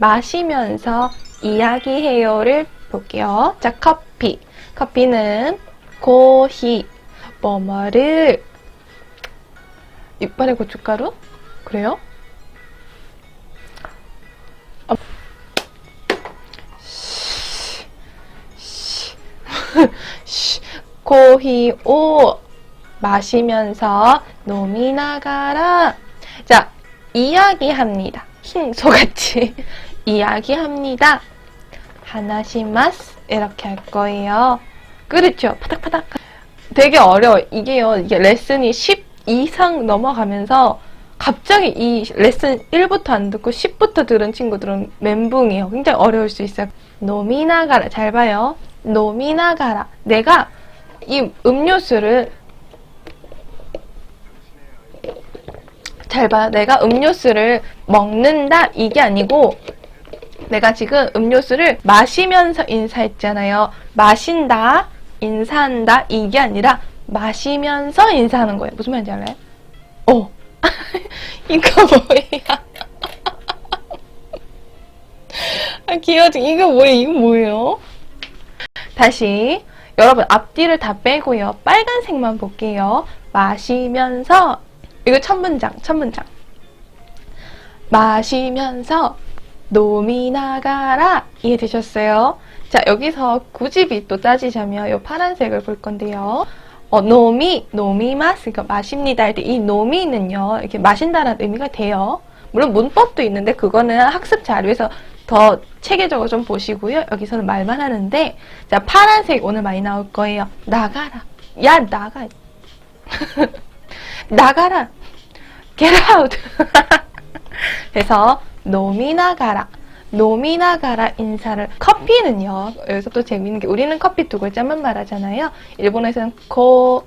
마시면서 이야기해요를 볼게요. 자, 커피. 커피는 고히, 뭐뭐를 이빨에 고춧가루? 그래요? 어. 쉬. 고히 오 마시면서 놈이 나가라. 자, 이야기합니다. 흰 소같이 이야기합니다. 하나시마스 이렇게 할 거예요. 그렇죠. 파닥파닥. 되게 어려워. 이게요. 이게 레슨이 10 이상 넘어가면서 갑자기 이 레슨 1부터 안 듣고 10부터 들은 친구들은 멘붕이에요. 굉장히 어려울 수 있어요. 놈이 나가라. 잘 봐요. 놈이 나가라. 내가 이 음료수를 잘 봐. 내가 음료수를 먹는다. 이게 아니고 내가 지금 음료수를 마시면서 인사했잖아요. 마신다, 인사한다, 이게 아니라 마시면서 인사하는 거예요. 무슨 말인지 알아요? 어. 이거 뭐야? 아, 귀여워. 이거 뭐예요? 이거 뭐예요? 다시. 여러분, 앞뒤를 다 빼고요. 빨간색만 볼게요. 마시면서. 이거 첫 문장, 첫 문장. 마시면서 놈이 나가라 이해되셨어요? 자 여기서 구집이 또 따지자면 이 파란색을 볼 건데요. 어, 놈이 놈이마스 그러니까 마십니다 이 놈이는요 이렇게 마신다라는 의미가 돼요. 물론 문법도 있는데 그거는 학습 자료에서 더 체계적으로 좀 보시고요. 여기서는 말만 하는데 자 파란색 오늘 많이 나올 거예요. 나가라. 야 나가. 나가라. Get out. 그래서 놈이 나 가라. 놈이 나 가라 인사를 커피는요 여기서 또 재밌는 게 우리는 커피 두 글자만 말하잖아요. 일본에서는 코,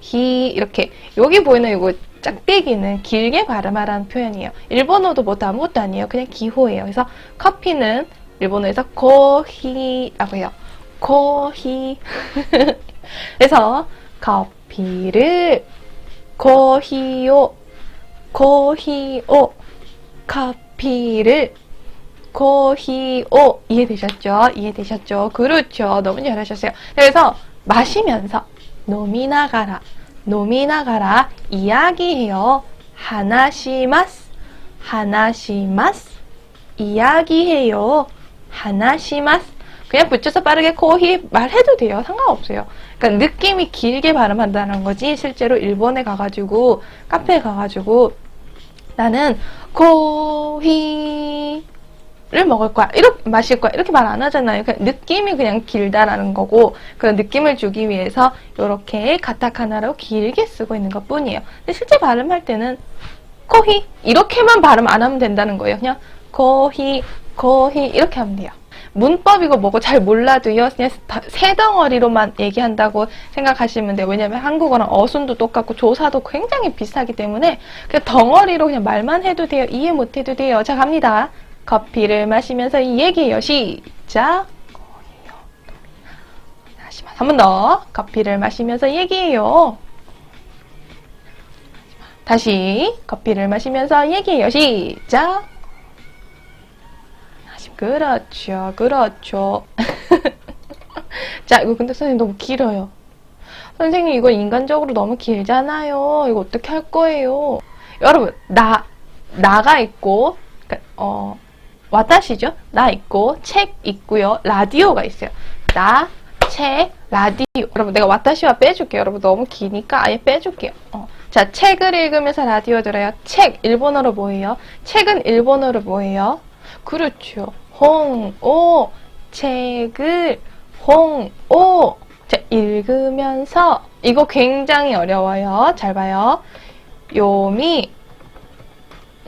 히 이렇게. 여기 보이는 이거 짝대기는 길게 발음하라는 표현이에요. 일본어도 뭐 아무것도 아니에요. 그냥 기호예요. 그래서 커피는 일본어에서 코히라고 해요. 코히. 그래서 커피를 코히오 코히오 커피 를 코히오 이해되셨죠? 이해되셨죠? 그렇죠. 너무 잘하셨어요. 그래서 마시면서 놈이 나가라 놈이 나가라 이야기해요. 하나시마스 하나시마스 이야기해요. 하나시마스 그냥 붙여서 빠르게 코히 말해도 돼요. 상관없어요. 그러니까 느낌이 길게 발음한다는 거지 실제로 일본에 가가지고 카페에 가가지고 나는 코히를 먹을 거야. 이렇게 마실 거야. 이렇게 말 안 하잖아요. 그냥 느낌이 그냥 길다라는 거고 그런 느낌을 주기 위해서 이렇게 가타카나로 길게 쓰고 있는 것 뿐이에요. 근데 실제 발음할 때는 코히 이렇게만 발음 안 하면 된다는 거예요. 그냥 코히 코히 이렇게 하면 돼요. 문법이고 뭐고 잘 몰라도요. 그냥 세 덩어리로만 얘기한다고 생각하시면 돼요. 왜냐면 한국어랑 어순도 똑같고 조사도 굉장히 비슷하기 때문에 그냥 덩어리로 그냥 말만 해도 돼요. 이해 못 해도 돼요. 자, 갑니다. 커피를 마시면서 얘기해요. 시작. 한 번 더. 커피를 마시면서 얘기해요. 다시 커피를 마시면서 얘기해요. 시작. 그렇죠. 그렇죠. 자, 이거 근데 선생님 너무 길어요. 선생님 이거 인간적으로 너무 길잖아요. 이거 어떻게 할 거예요? 여러분, 나, 나가 있고, 그러니까, 어, 와타시죠? 나 있고, 책 있고요. 라디오가 있어요. 나, 책, 라디오. 여러분, 내가 와타시와 빼줄게요. 여러분, 너무 기니까 아예 빼줄게요. 어. 자, 책을 읽으면서 라디오 들어요. 책, 일본어로 뭐예요? 책은 일본어로 뭐예요? 그렇죠. 홍오 책을 홍오 자 읽으면서 이거 굉장히 어려워요. 잘 봐요. 요미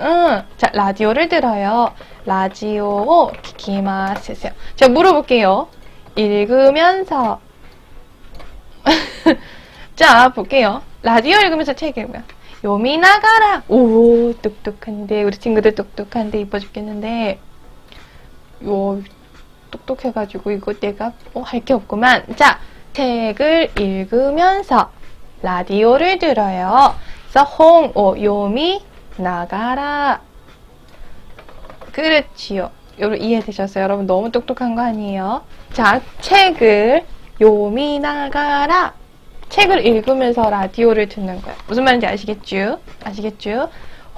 응, 자 라디오를 들어요. 라디오 키키마스세요. 자 물어볼게요. 읽으면서 자 볼게요. 라디오 읽으면서 책 읽으면 요미 나가라. 오 똑똑한데 우리 친구들 똑똑한데 이뻐 죽겠는데 요 똑똑해가지고 이거 내가 어, 할게 없구만. 자, 책을 읽으면서 라디오를 들어요. 그래서 홍, 오, 요미, 나가라. 그렇지요. 여러분 이해되셨어요? 여러분 너무 똑똑한 거 아니에요? 자, 책을 요미 나가라. 책을 읽으면서 라디오를 듣는 거예요. 무슨 말인지 아시겠죠? 아시겠죠?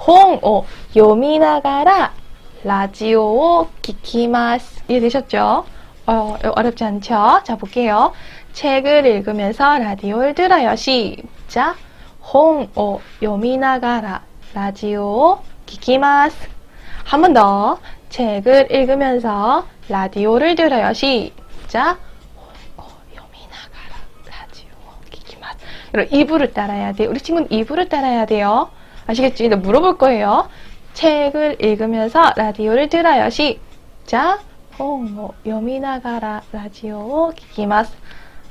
홍, 오, 요미 나가라. 라디오 키키마스. 이해되셨죠? 어, 어렵지 않죠? 자, 볼게요. 책을 읽으면서 라디오를 들어요. 시작. 홍, 오, 요미나가라. 라디오 키키마스. 한 번 더. 책을 읽으면서 라디오를 들어요. 시작. 어, 요미나가라 라디오 키키마스. 이부를 따라야 돼요. 우리 친구는 이부를 따라야 돼요. 아시겠지? 나 물어볼 거예요. 책을 읽으면서 라디오를 들어요. 시작. 홍어 요미나가라 라디오 키키마스.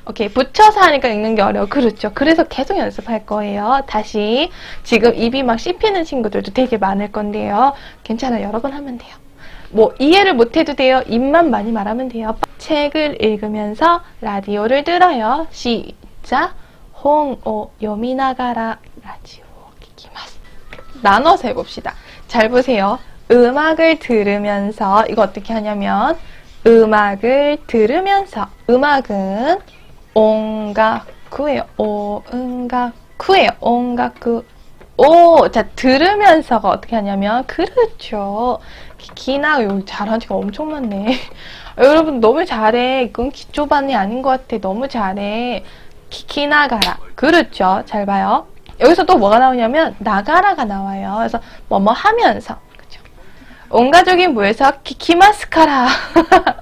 오케이 붙여서 하니까 읽는 게 어려워. 그렇죠. 그래서 계속 연습할 거예요. 다시 지금 입이 막 씹히는 친구들도 되게 많을 건데요. 괜찮아요. 여러 번 하면 돼요. 뭐 이해를 못 해도 돼요. 입만 많이 말하면 돼요. 책을 읽으면서 라디오를 들어요. 시작. 홍오 요미나가라 라디오 키키마스. 나눠서 해봅시다. 잘 보세요. 음악을 들으면서 이거 어떻게 하냐면 음악을 들으면서 음악은 온가쿠예요. 오은가쿠예요. 온가쿠. 오, 자 들으면서가 어떻게 하냐면 그렇죠. 기나 여기 잘한 지가 엄청 많네. 여러분 너무 잘해. 이건 기초반이 아닌 것 같아. 너무 잘해. 키키나 가라. 그렇죠. 잘 봐요. 여기서 또 뭐가 나오냐면 나가라가 나와요. 그래서 뭐뭐 하면서. 그죠? 온 가족이 모여서 키키마스카라.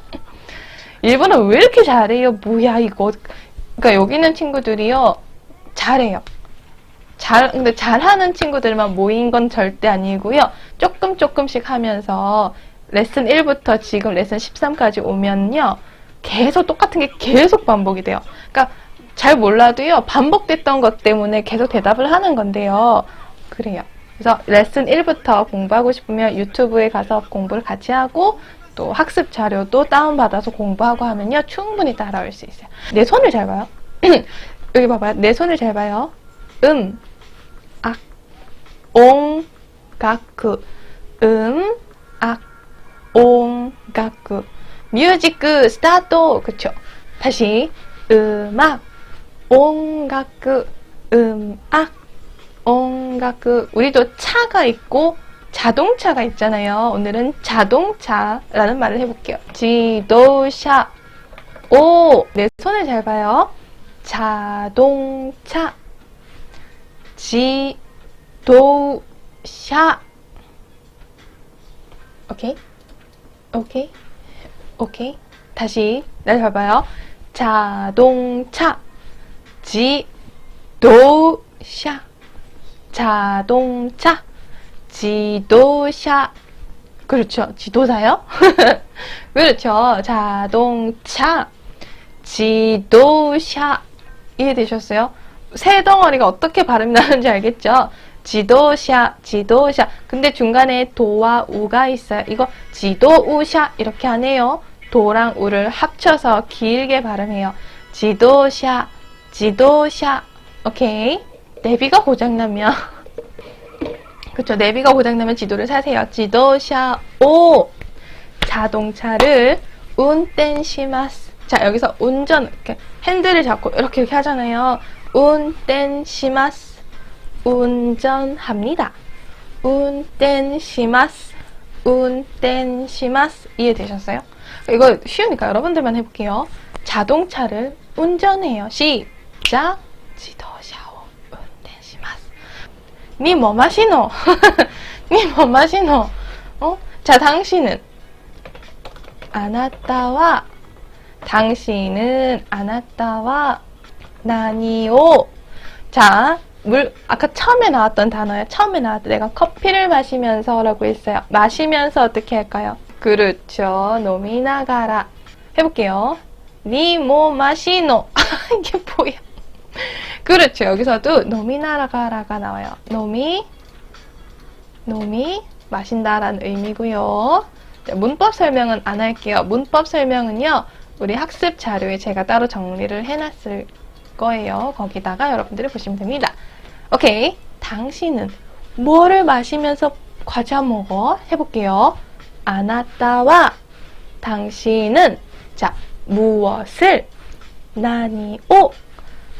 일본어 왜 이렇게 잘해요? 뭐야 이거. 그러니까 여기 있는 친구들이요. 잘해요. 잘, 근데 잘하는 친구들만 모인 건 절대 아니고요. 조금 조금씩 하면서 레슨 1부터 지금 레슨 13까지 오면요. 계속 똑같은 게 계속 반복이 돼요. 그러니까 잘 몰라도요. 반복됐던 것 때문에 계속 대답을 하는 건데요. 그래요. 그래서 레슨 1부터 공부하고 싶으면 유튜브에 가서 공부를 같이 하고 또 학습 자료도 다운받아서 공부하고 하면요. 충분히 따라올 수 있어요. 내 손을 잘 봐요. 여기 봐봐요. 내 손을 잘 봐요. 음, 악, 옹, 가쿠. 음, 악, 옹, 가쿠. 뮤지크 스타트. 그쵸? 다시. 음악, 온각, 음악, 온각. 우리도 차가 있고 자동차가 있잖아요. 오늘은 자동차라는 말을 해볼게요. 지도샤. 오, 내 손을 잘 봐요. 자동차. 지도샤. 오케이? 오케이? 오케이? 다시 날 봐봐요. 자동차. 지도샤. 자동차. 지도샤. 그렇죠. 지도사요? 그렇죠. 자동차. 지도샤. 이해되셨어요? 새 덩어리가 어떻게 발음이 나는지 알겠죠? 지도샤, 지도샤. 근데 중간에 도와 우가 있어요. 이거 지도우샤 이렇게 하네요. 도랑 우를 합쳐서 길게 발음해요. 지도샤, 지도샤. 오케이. 내비가 고장나면 그쵸. 내비가 고장나면 지도를 사세요. 지도샤 오 자동차를 운転시마스. 자 여기서 운전 이렇게 핸들을 잡고 이렇게 이렇게 하잖아요. 운転시마스. 운전합니다. 운転시마스. 운転시마스. 이해되셨어요? 이거 쉬우니까 여러분들만 해볼게요. 자동차를 운전해요. 시 작. 지도샤오 운転시마스. 니뭐 마시노? 니뭐 마시노? 어? 자, 당신은 아나타와 당신은 아나타와 나니오 자, 물 아까 처음에 나왔던 단어야. 처음에 나왔던 내가 커피를 마시면서라고 했어요. 마시면서 어떻게 할까요? 그렇죠. 노미나가라 해볼게요. 니뭐 마시노 이게 뭐야? 그렇죠. 여기서도 노미나가라가 나와요. 노미, 노미, 마신다라는 의미고요. 자, 문법 설명은 안 할게요. 문법 설명은요. 우리 학습 자료에 제가 따로 정리를 해놨을 거예요. 거기다가 여러분들이 보시면 됩니다. 오케이. 당신은 뭐를 마시면서 과자 먹어? 해볼게요. 아나타와 당신은 자 무엇을 나니오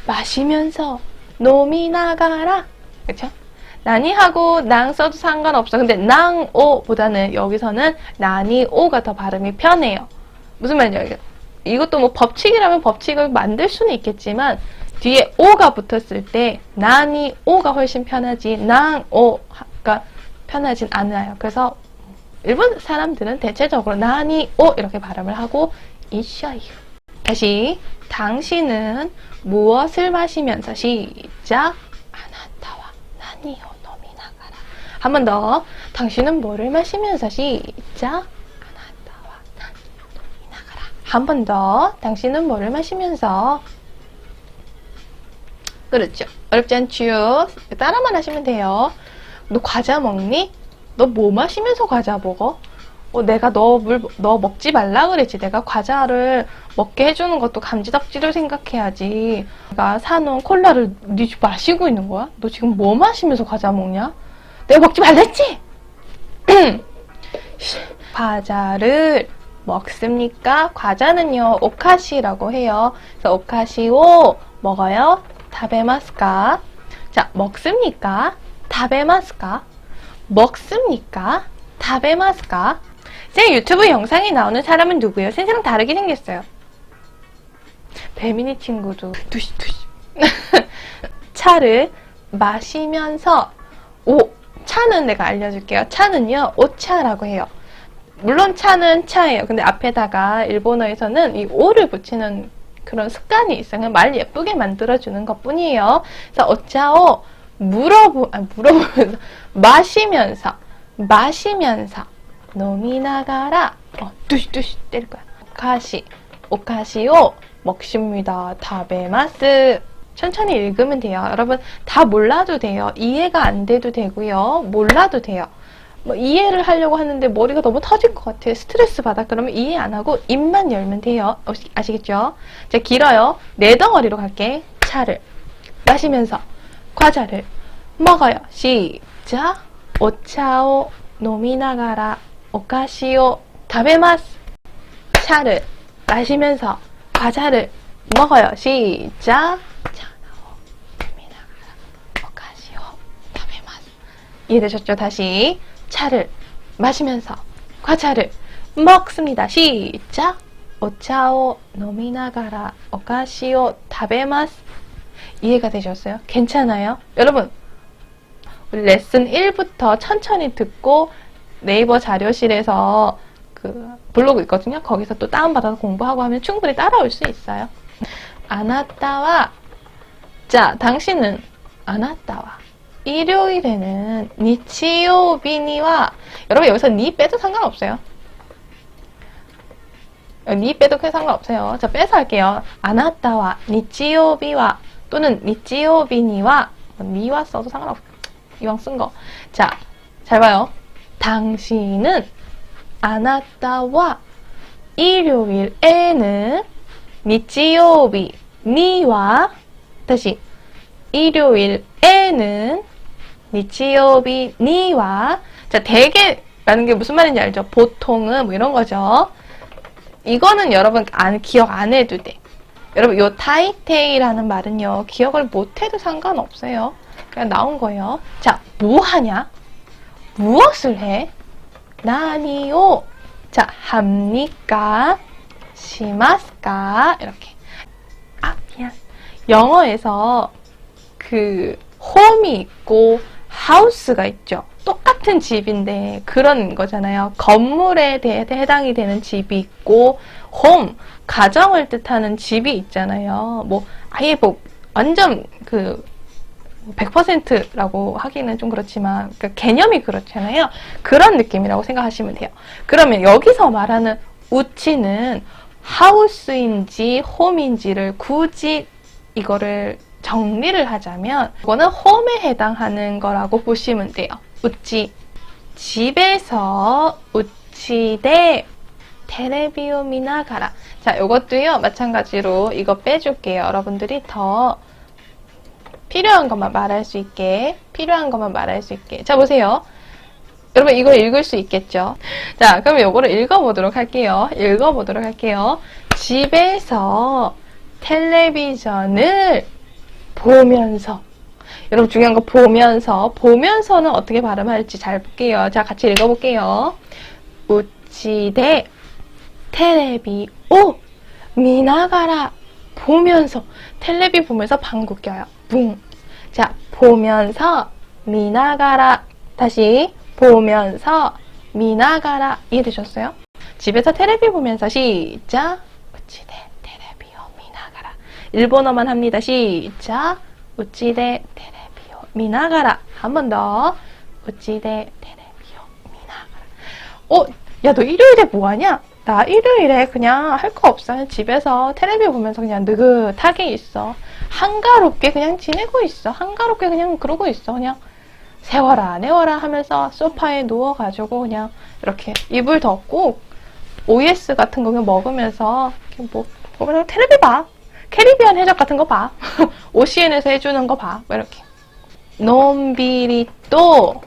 마시면서 놈이 나가라 그쵸? 나니하고 낭 써도 상관없어 근데 낭오 보다는 여기서는 나니오가 더 발음이 편해요 무슨 말이냐 이것도 뭐 법칙이라면 법칙을 만들 수는 있겠지만 뒤에 오가 붙었을 때 나니 오가 훨씬 편하지 낭 오가 편하진 않아요. 그래서 일본 사람들은 대체적으로 나니 오 이렇게 발음을 하고 있어요. 다시 당신은 무엇을 마시면서 시작 아나타와 나니오 노미 나가라 한 번 더 당신은 뭐를 마시면서 시작 아나타와 나니오 노미 나가라 한 번 더 당신은 뭐를 마시면서 그렇죠. 어렵지 않지요. 따라만 하시면 돼요. 너 과자 먹니? 너 뭐 마시면서 과자 먹어? 어, 내가 너 물, 너 먹지 말라 그랬지. 내가 과자를 먹게 해주는 것도 감지덕지를 생각해야지. 내가 사놓은 콜라를 니 지금 마시고 있는 거야? 너 지금 뭐 마시면서 과자 먹냐? 내가 먹지 말랬지? 과자를 먹습니까? 과자는요, 오카시라고 해요. 그래서 오카시を먹어요. 타베마스까? 자, 먹습니까? 타베마스까? 먹습니까? 타베마스까? 제 유튜브 영상에 나오는 사람은 누구예요? 선생님 다르게 생겼어요. 배민이 친구도 두시두시 차를 마시면서 오 차는 내가 알려줄게요. 차는요 오차라고 해요. 물론 차는 차예요. 근데 앞에다가 일본어에서는 이 오를 붙이는 그런 습관이 있어요. 말 예쁘게 만들어주는 것 뿐이에요. 그래서 오차오 물어보, 아, 물어보면서, 마시면서, 마시면서, 노미나가라, 어, 뚜시뚜시 때릴 거야. 오카시, 오카시오 먹습니다. 타베마스. 천천히 읽으면 돼요. 여러분, 다 몰라도 돼요. 이해가 안 돼도 되고요. 몰라도 돼요. 뭐 이해를 하려고 하는데 머리가 너무 터질 것 같아. 스트레스 받아. 그러면 이해 안 하고 입만 열면 돼요. 아시- 아시겠죠? 자, 길어요. 네 덩어리로 갈게. 차를 마시면서 과자를 먹어요. 시작. 오차오 노미나가라 오카시오 타베마스. 차를 마시면서 과자를 먹어요. 시작. 이해되셨죠? 다시 차를 마시면서 과자를 먹습니다. 시작. 오차오 노미나가라 오카시오 타베마스. 이해가 되셨어요? 괜찮아요? 여러분, 레슨 1부터 천천히 듣고 네이버 자료실에서 그 블로그 있거든요. 거기서 또 다운받아서 공부하고 하면 충분히 따라올 수 있어요. 아나타와 자, 당신은 아나타와 일요일에는 니치요비니와 여러분 여기서 니 빼도 상관없어요. 니 빼도 큰 상관없어요. 자, 빼서 할게요. 아나타와 니치요비와 또는 니치요비니와 뭐 니와 써도 상관없어. 이왕 쓴 거. 자, 잘 봐요. 당신은 아나타와 일요일에는 니치요비 니와 다시 일요일에는 니치요비 니와 자 대개라는 게 무슨 말인지 알죠? 보통은 뭐 이런 거죠. 이거는 여러분 안 기억 안 해도 돼. 여러분 요 타이테이라는 말은요 기억을 못 해도 상관없어요. 그냥 나온 거예요. 자, 뭐 하냐? 무엇을 해? 나니요. 자, 합니까? 시마스까? 이렇게. 아, 미안. 영어에서 그 홈이 있고 하우스가 있죠. 똑같은 집인데 그런 거잖아요. 건물에 대해 해당이 되는 집이 있고 홈 가정을 뜻하는 집이 있잖아요. 뭐 아예 뭐 완전 그 100%라고 하기는 좀 그렇지만 그 개념이 그렇잖아요. 그런 느낌이라고 생각하시면 돼요. 그러면 여기서 말하는 우치는 하우스인지 홈인지를 굳이 이거를 정리를 하자면 이거는 홈에 해당하는 거라고 보시면 돼요. 우치 집에서 우치 대 테레비오 미나가라. 자, 이것도요 마찬가지로 이거 빼줄게요. 여러분들이 더 필요한 것만 말할 수 있게 필요한 것만 말할 수 있게. 자, 보세요. 여러분 이거 읽을 수 있겠죠? 자, 그럼 요거를 읽어보도록 할게요. 읽어보도록 할게요. 집에서 텔레비전을 보면서 여러분 중요한 거 보면서 보면서는 어떻게 발음할지 잘 볼게요. 자, 같이 읽어볼게요. 우치대 테레비 오 미나가라 보면서 텔레비 보면서 방구 껴요. 붕. 자, 보면서 미나가라 다시 보면서 미나가라 이해되셨어요? 집에서 텔레비 보면서 시작 우치대 테레비오 미나가라 일본어만 합니다. 시작 우치대 테레비오 미나가라 한 번 더 우치대 테레비오 미나가라 어? 야 너 일요일에 뭐 하냐? 나 일요일에 그냥 할 거 없어. 집에서 텔레비 보면서 그냥 느긋하게 있어. 한가롭게 그냥 지내고 있어. 한가롭게 그냥 그러고 있어. 그냥 세워라, 내워라 하면서 소파에 누워가지고 그냥 이렇게 이불 덮고 OS 같은 거 그냥 먹으면서 이렇게 뭐, 보면 텔레비 봐. 캐리비안 해적 같은 거 봐. OCN에서 해주는 거 봐. 뭐 이렇게. 논비리 또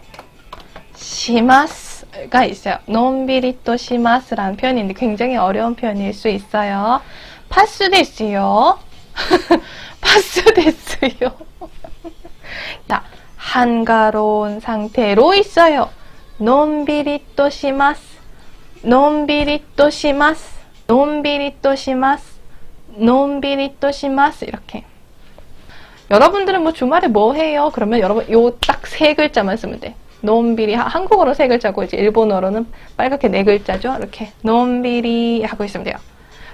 시마스가 있어요. 논비리 또 시마스라는 표현인데 굉장히 어려운 표현일 수 있어요. 파스 데스요. 파스 데스요. 자, 한가로운 상태로 있어요. 논비리 또 시마스. 논비리 또 시마스. 논비리 또 시마스. 논비리 또 시마스. 이렇게. 여러분들은 뭐 주말에 뭐 해요? 그러면 여러분 요 딱 세 글자만 쓰면 돼. 논비리 하- 한국어로 세 글자고 이제 일본어로는 빨갛게 네 글자죠. 이렇게 논비리 하고 있으면 돼요.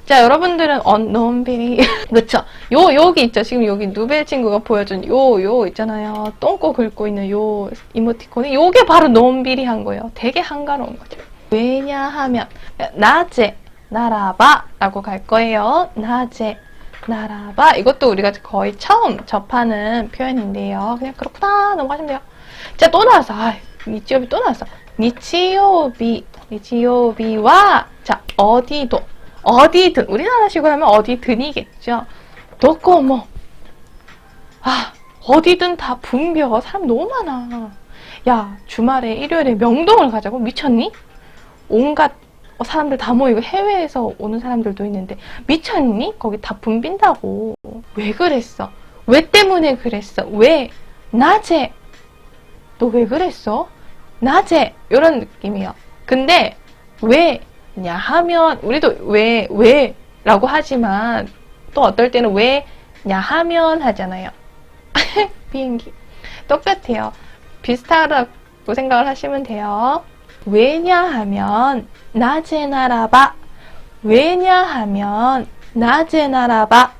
자, 여러분들은 언 논비리 그쵸? 요 여기 있죠. 지금 여기 누벨 친구가 보여준 요 요 있잖아요. 똥꼬 긁고 있는 요 이모티콘이 요게 바로 논비리 한 거예요. 되게 한가로운 거죠. 왜냐하면 낮에 나라바라고 갈 거예요. 낮에 나라바 이것도 우리가 거의 처음 접하는 표현인데요. 그냥 그렇구나 넘어가시면 돼요. 자, 또 나왔어. 아, 니치요비 또 나왔어. 니치요비, 니치요비와 자, 어디도 어디든 우리나라식으로 하면 어디든이겠죠. 도코모 아, 어디든 다 붐벼. 사람 너무 많아. 야, 주말에 일요일에 명동을 가자고 미쳤니? 온갖 어, 사람들 다 모이고 해외에서 오는 사람들도 있는데 미쳤니? 거기 다 붐빈다고. 왜 그랬어? 왜 때문에 그랬어? 왜? 낮에 너 왜 그랬어? 낮에 이런 느낌이에요. 근데 왜 냐 하면 우리도 왜 왜라고 하지만 또 어떨 때는 왜냐 하면 하잖아요. 비행기 똑같아요. 비슷하다고 생각을 하시면 돼요. 왜냐하면 낮에 날아봐. 왜냐하면 낮에 날아봐.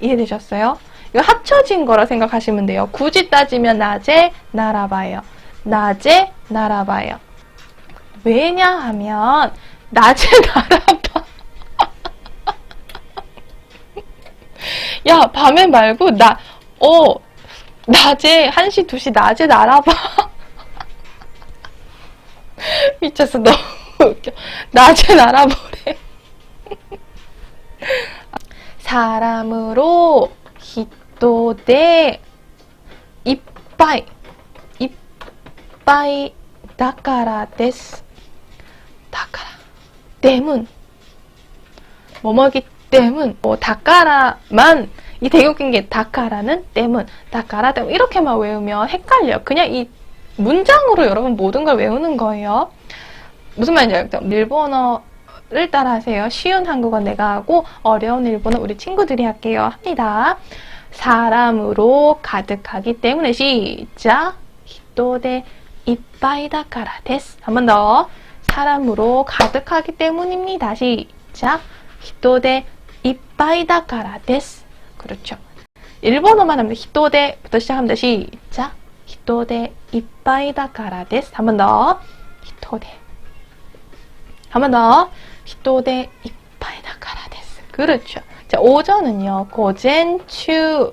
이해되셨어요? 이거 합쳐진 거라 생각하시면 돼요. 굳이 따지면 낮에 날아봐요. 낮에 날아봐요. 왜냐하면 낮에 날아봐. 야, 밤에 말고 나, 어, 낮에 1시, 2시 낮에 날아봐. 미쳤어, 너무 웃겨. 낮에 날아보래. 사람으로 히토데 이빠이 이빠이 다카라 데스 때문 뭐뭐기 때문 뭐 다카라만 이 되게 웃긴 게 다카라는 때문 다카라 때문 이렇게만 외우면 헷갈려 그냥 이 문장으로 여러분 모든 걸 외우는 거예요 무슨 말인지 알죠? 일본어를 따라 하세요. 쉬운 한국어 내가 하고 어려운 일본어 우리 친구들이 할게요. 합니다. 사람으로 가득하기 때문에 시작. 히토데 이빠이다카라 데스. 한번 더. 사람으로 가득하기 때문입니다. 시작. 히토데 이빠이다카라 데스. 그렇죠. 일본어만 하면 히토데부터 시작합니다. 시작. 히토데 이빠이다카라 데스. 한 번 더. 히토데. 한 번 더. 히토데 이빠이다카라 데스. 그렇죠. 자, 오전은요. 고젠추와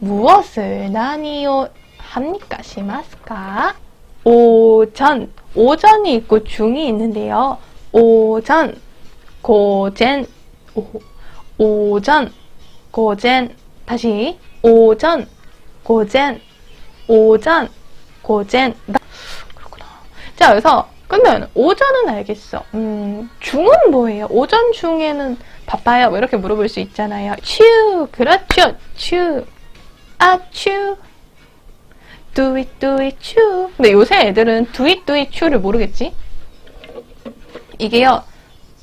무엇을 나니요 합니까? 시마스까? 오전. 오전이 있고 중이 있는데요. 오전. 고젠. 오, 오전. 고젠. 다시. 오전. 고젠. 오전. 고젠. 나- 자, 그래서 근데 오전은 알겠어. 음, 중은 뭐예요? 오전 중에는 바빠요. 뭐 이렇게 물어볼 수 있잖아요. 츄, 그렇죠. 츄, 아, 츄. Do it, do. 근데 요새 애들은 do it, 츄를 모르겠지? 이게요,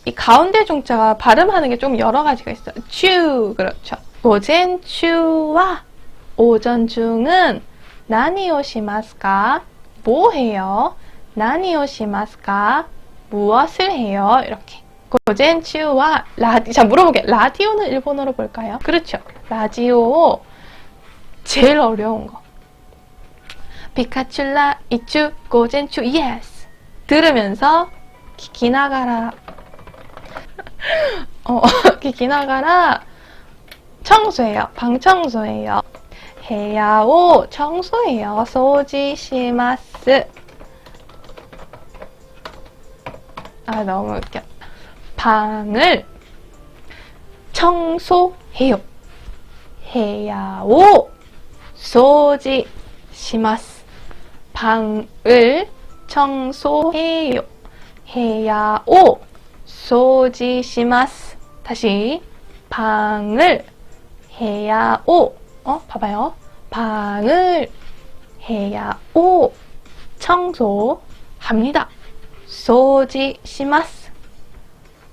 이 가운데 중자가 발음하는 게 좀 여러 가지가 있어요. 츄, 그렇죠. 오전 츄와 오전 중은 나니오시마스까? 뭐 해요? 나니오시마스까? 무엇을 해요? 이렇게. 고젠 츄와 라디 자 물어보게 라디오는 일본어로 볼까요? 그렇죠. 라디오 제일 어려운 거. 피카츄라 이츄 고젠츄 예스 들으면서 기나가라 어 기나가라 청소해요. 방 청소해요. 해야오 청소해요. 소지 시마스 아 너무 웃겨. 방을 청소해요. 해야오 소지 시마스 방을 청소해요. 해야 오 소지시마스 다시 방을 해야 오 어 봐봐요. 방을 해야 오 청소합니다. 소지시마스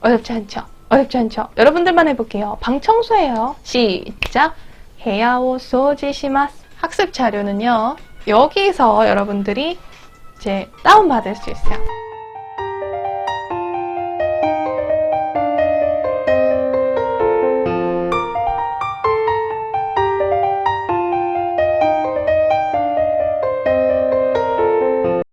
어렵지 않죠? 어렵지 않죠? 여러분들만 해볼게요. 방 청소해요. 시작. 해야오 소지시마스. 학습 자료는요. 여기서 여러분들이 이제 다운받을 수 있어요.